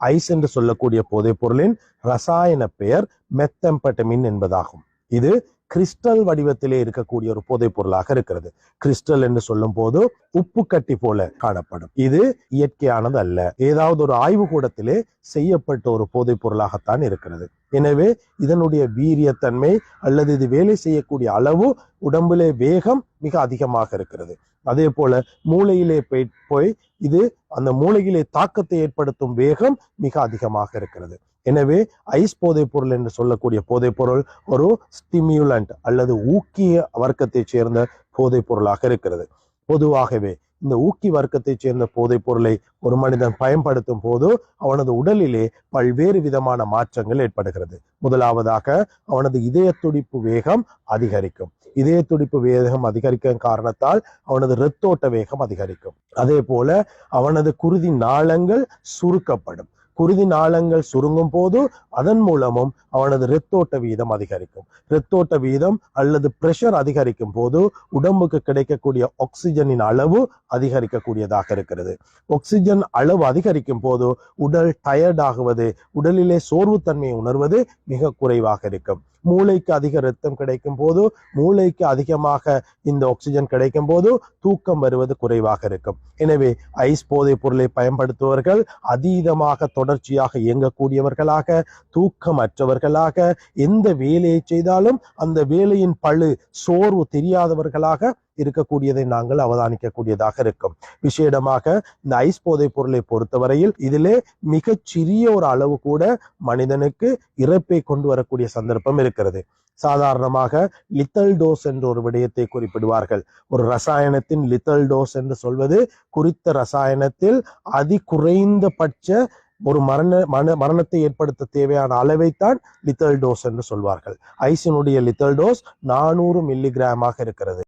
Ice என்று சொல்லக்கூடிய போதைப் பொருளின் ரசாயன பெயர் மெத்தம்பட்டமின் என்பதாகும். இது கிறிஸ்டல் வடிவத்திலே இருக்கக்கூடிய ஒரு போதைப் பொருளாக இருக்கிறது. கிறிஸ்டல் என்று சொல்லும் போது உப்பு கட்டி போல காணப்படும். இது இயற்கையானது அல்ல. ஏதாவது ஒரு ஆய்வு கூடத்திலே செய்யப்பட்ட ஒரு போதைப் பொருளாகத்தான் இருக்கிறது. எனவே இதனுடைய வீரியத்தன்மை அல்லது இது வேலை செய்யக்கூடிய அளவு உடம்பிலே வேகம் மிக அதிகமாக இருக்கிறது. அதே போல மூளையிலே போய் போய் இது அந்த மூளையிலே தாக்கத்தை ஏற்படுத்தும் வேகம் மிக அதிகமாக இருக்கிறது. எனவே ஐஸ் போதைப் பொருள் என்று சொல்லக்கூடிய போதைப் பொருள் ஒரு ஸ்டிமியுலண்ட் அல்லது ஊக்கிய வர்க்கத்தைச் சேர்ந்த போதைப் பொருளாக இருக்கிறது. பொதுவாகவே இந்த ஊக்கி வர்க்கத்தைச் சேர்ந்த போதைப் பொருளை ஒரு மனிதன் பயன்படுத்தும் போது அவனது உடலிலே பல்வேறு விதமான மாற்றங்கள் ஏற்படுகிறது. முதலாவதாக அவனது இதய துடிப்பு வேகம் அதிகரிக்கும். இதய துடிப்பு வேகம் அதிகரிக்கும் காரணத்தால் அவனது இரத்தோட்ட வேகம் அதிகரிக்கும். அதே போல அவனது குருதி நாளங்கள் சுருக்கப்படும். குருதி நாளங்கள் சுருங்கும் போது அதன் மூலமும் அவனது இரத்தோட்ட வீதம் அதிகரிக்கும். இரத்தோட்ட வீதம் அல்லது பிரஷர் அதிகரிக்கும் போது உடம்புக்கு கிடைக்கக்கூடிய ஆக்சிஜனின் அளவு அதிகரிக்கக்கூடியதாக இருக்கிறது. ஆக்சிஜன் அளவு அதிகரிக்கும் போது உடல் டயர்ட் ஆகுவது உடலிலே சோர்வுத்தன்மையை உணர்வது மிக குறைவாக இருக்கும். மூளைக்கு அதிக ரத்தம் கிடைக்கும் போது மூளைக்கு அதிகமாக இந்த ஆக்சிஜன் கிடைக்கும் போது தூக்கம் வருவது குறைவாக இருக்கும். எனவே ஐஸ் போதைப் பொருளை பயன்படுத்துபவர்கள் அதீதமாக தொடர்ச்சியாக இயங்கக்கூடியவர்களாக தூக்கமற்றவர்களாக எந்த வேலையை செய்தாலும் அந்த வேலையின் பழு சோர்வு தெரியாதவர்களாக இருக்கக்கூடியதை நாங்கள் அவதானிக்கக்கூடியதாக இருக்கும். விசேடமாக இந்த ஐஸ் போதைப் பொருளை பொறுத்தவரையில் இதிலே மிகச் சிறிய ஒரு அளவு கூட மனிதனுக்கு இறப்பை கொண்டு வரக்கூடிய சந்தர்ப்பம் இருக்கிறது. சாதாரணமாக லித்தல் டோஸ் என்ற ஒரு விடயத்தை குறிப்பிடுவார்கள். ஒரு ரசாயனத்தின் லித்தல் டோஸ் என்று சொல்வது குறித்த ரசாயனத்தில் அதி குறைந்தபட்ச ஒரு மரண மன மரணத்தை ஏற்படுத்த தேவையான அளவைத்தான் லித்தல் டோஸ் என்று சொல்வார்கள். ஐஸினுடைய லித்தல் டோஸ் நானூறு மில்லிகிராமாக இருக்கிறது.